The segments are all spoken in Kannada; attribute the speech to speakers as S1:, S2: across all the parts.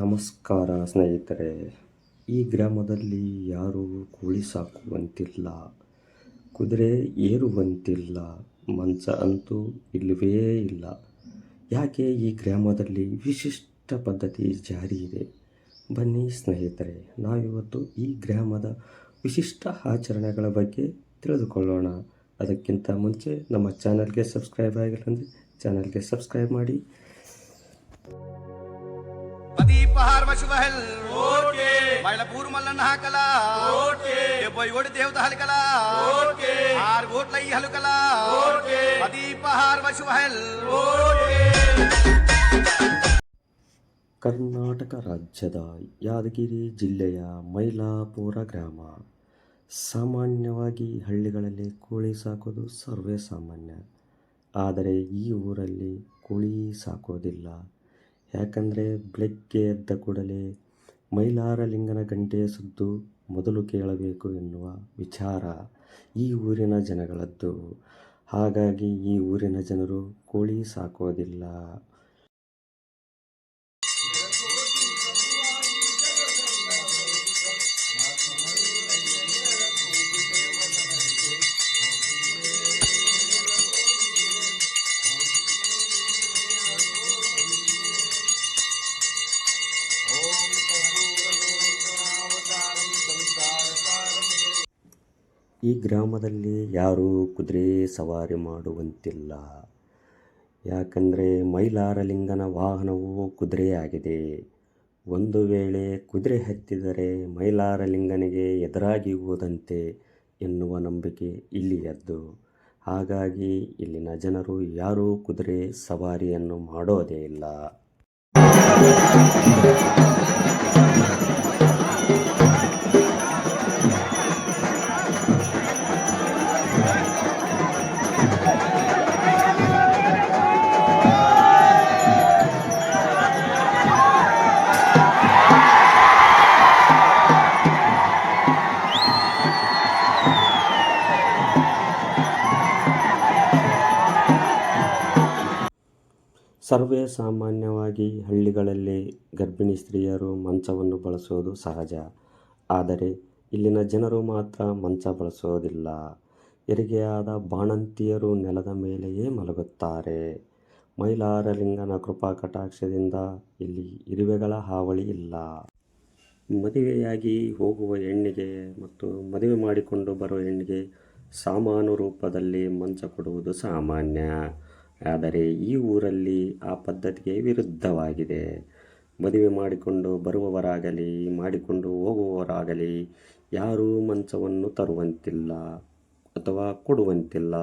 S1: ನಮಸ್ಕಾರ ಸ್ನೇಹಿತರೆ, ಈ ಗ್ರಾಮದಲ್ಲಿ ಯಾರೂ ಕೋಳಿ ಸಾಕುವಂತಿಲ್ಲ, ಕುದುರೆ ಏರುವಂತಿಲ್ಲ, ಮಂಚ ಅಂತೂ ಇಲ್ಲವೇ ಇಲ್ಲ. ಯಾಕೆ ಈ ಗ್ರಾಮದಲ್ಲಿ ವಿಶಿಷ್ಟ ಪದ್ಧತಿ ಜಾರಿ ಇದೆ? ಬನ್ನಿ ಸ್ನೇಹಿತರೆ, ನಾವಿವತ್ತು ಈ ಗ್ರಾಮದ ವಿಶಿಷ್ಟ ಆಚರಣೆಗಳ ಬಗ್ಗೆ ತಿಳಿದುಕೊಳ್ಳೋಣ. ಅದಕ್ಕಿಂತ ಮುಂಚೆ ನಮ್ಮ ಚಾನಲ್ಗೆ ಸಬ್ಸ್ಕ್ರೈಬ್ ಆಗಿಲ್ಲ ಅಂದರೆ ಚಾನಲ್ಗೆ ಸಬ್ಸ್ಕ್ರೈಬ್ ಮಾಡಿ.
S2: ಪದೀಪಹಾರ ವಶುವಹಲ್ ಮೈಲಪೂರ್ ಮಲ್ಲನ್ನ ಹಾಕಲ డెబ్బై ఓడి దేవత హలకల ఆరు కోట్ల ఈ హలుకల పదీపహార వశువహల్
S1: ಕರ್ನಾಟಕ ರಾಜ್ಯದ ಯಾದಗಿರಿ ಜಿಲ್ಲೆಯ ಮೈಲಾಪುರ ಗ್ರಾಮ ಸಾಮಾನ್ಯವಾಗಿ ಹಳ್ಳಿಗಳಲ್ಲಿ ಕೋಳಿ ಸಾಕೋದು ಸರ್ವೇ ಸಾಮಾನ್ಯ ಆದರೆ ಈ ಊರಲ್ಲಿ ಕೋಳಿ ಸಾಕೋದಿಲ್ಲ ಯಾಕಂದರೆ ಬೆಳಗ್ಗೆ ಎದ್ದ ಕೂಡಲೇ ಮೈಲಾರಲಿಂಗನ ಗಂಟೆಯ ಸುದ್ದು ಮೊದಲು ಕೇಳಬೇಕು ಎನ್ನುವ ವಿಚಾರ ಈ ಊರಿನ ಜನಗಳದ್ದು. ಹಾಗಾಗಿ ಈ ಊರಿನ ಜನರು ಕೋಳಿ ಸಾಕೋದಿಲ್ಲ. ಈ ಗ್ರಾಮದಲ್ಲಿ ಯಾರೂ ಕುದುರೆ ಸವಾರಿ ಮಾಡುವಂತಿಲ್ಲ. ಯಾಕಂದರೆ ಮೈಲಾರಲಿಂಗನ ವಾಹನವು ಕುದುರೆಯಾಗಿದೆ. ಒಂದು ವೇಳೆ ಕುದುರೆ ಹತ್ತಿದರೆ ಮೈಲಾರಲಿಂಗನಿಗೆ ಎದುರಾಗಿ ಹೋದಂತೆ ಎನ್ನುವ ನಂಬಿಕೆ ಇಲ್ಲಿಯದ್ದು. ಹಾಗಾಗಿ ಇಲ್ಲಿನ ಜನರು ಯಾರೂ ಕುದುರೆ ಸವಾರಿಯನ್ನು ಮಾಡೋದೇ ಇಲ್ಲ. ಸರ್ವೇ ಸಾಮಾನ್ಯವಾಗಿ ಹಳ್ಳಿಗಳಲ್ಲಿ ಗರ್ಭಿಣಿ ಸ್ತ್ರೀಯರು ಮಂಚವನ್ನು ಬಳಸೋದು ಸಹಜ. ಆದರೆ ಇಲ್ಲಿನ ಜನರು ಮಾತ್ರ ಮಂಚ ಬಳಸೋದಿಲ್ಲ ಹೆರಿಗೆಯಾದ ಬಾಣಂತಿಯರು ನೆಲದ ಮೇಲೆಯೇ ಮಲಗುತ್ತಾರೆ. ಮೈಲಾರಲಿಂಗನ ಕೃಪಾ ಕಟಾಕ್ಷದಿಂದ ಇಲ್ಲಿ ಇರುವೆಗಳ ಹಾವಳಿ ಇಲ್ಲ. ಮದುವೆಯಾಗಿ ಹೋಗುವ ಹೆಣ್ಣಿಗೆ ಮತ್ತು ಮದುವೆ ಮಾಡಿಕೊಂಡು ಬರುವ ಹೆಣ್ಣಿಗೆ ಸಾಮಾನು ರೂಪದಲ್ಲಿ ಮಂಚ ಕೊಡುವುದು ಸಾಮಾನ್ಯ. ಆದರೆ ಈ ಊರಲ್ಲಿ ಆ ಪದ್ಧತಿಗೆ ವಿರುದ್ಧವಾಗಿದೆ. ಮದುವೆ ಮಾಡಿಕೊಂಡು ಬರುವವರಾಗಲಿ, ಮಾಡಿಕೊಂಡು ಹೋಗುವವರಾಗಲಿ ಯಾರೂ ಮಂಚವನ್ನು ತರುವಂತಿಲ್ಲ ಅಥವಾ ಕೊಡುವಂತಿಲ್ಲ.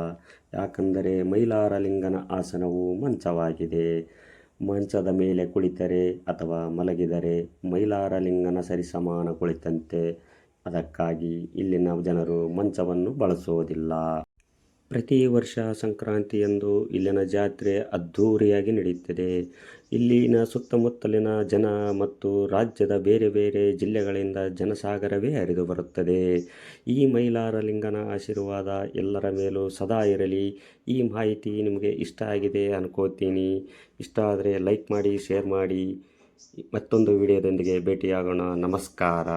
S1: ಯಾಕಂದರೆ ಮೈಲಾರಲಿಂಗನ ಆಸನವು ಮಂಚವಾಗಿದೆ. ಮಂಚದ ಮೇಲೆ ಕುಳಿತರೆ ಅಥವಾ ಮಲಗಿದರೆ ಮೈಲಾರಲಿಂಗನ ಸರಿಸಮಾನ ಕುಳಿತಂತೆ ಅದಕ್ಕಾಗಿ ಇಲ್ಲಿನ ಜನರು ಮಂಚವನ್ನು ಬಳಸೋದಿಲ್ಲ ಪ್ರತಿ ವರ್ಷ ಸಂಕ್ರಾಂತಿಯಂದು ಇಲ್ಲಿನ ಜಾತ್ರೆ ಅದ್ಧೂರಿಯಾಗಿ ನಡೆಯುತ್ತದೆ. ಇಲ್ಲಿನ ಸುತ್ತಮುತ್ತಲಿನ ಜನ ಮತ್ತು ರಾಜ್ಯದ ಬೇರೆ ಬೇರೆ ಜಿಲ್ಲೆಗಳಿಂದ ಜನಸಾಗರವೇ ಹರಿದು ಬರುತ್ತದೆ. ಈ ಮೈಲಾರಲಿಂಗನ ಆಶೀರ್ವಾದ ಎಲ್ಲರ ಮೇಲೂ ಸದಾ ಇರಲಿ. ಈ ಮಾಹಿತಿ ನಿಮಗೆ ಇಷ್ಟ ಆಗಿದೆ ಅನ್ಕೋತೀನಿ. ಇಷ್ಟ ಆದರೆ ಲೈಕ್ ಮಾಡಿ, ಶೇರ್ ಮಾಡಿ. ಮತ್ತೊಂದು ವಿಡಿಯೋದೊಂದಿಗೆ ಭೇಟಿಯಾಗೋಣ. ನಮಸ್ಕಾರ.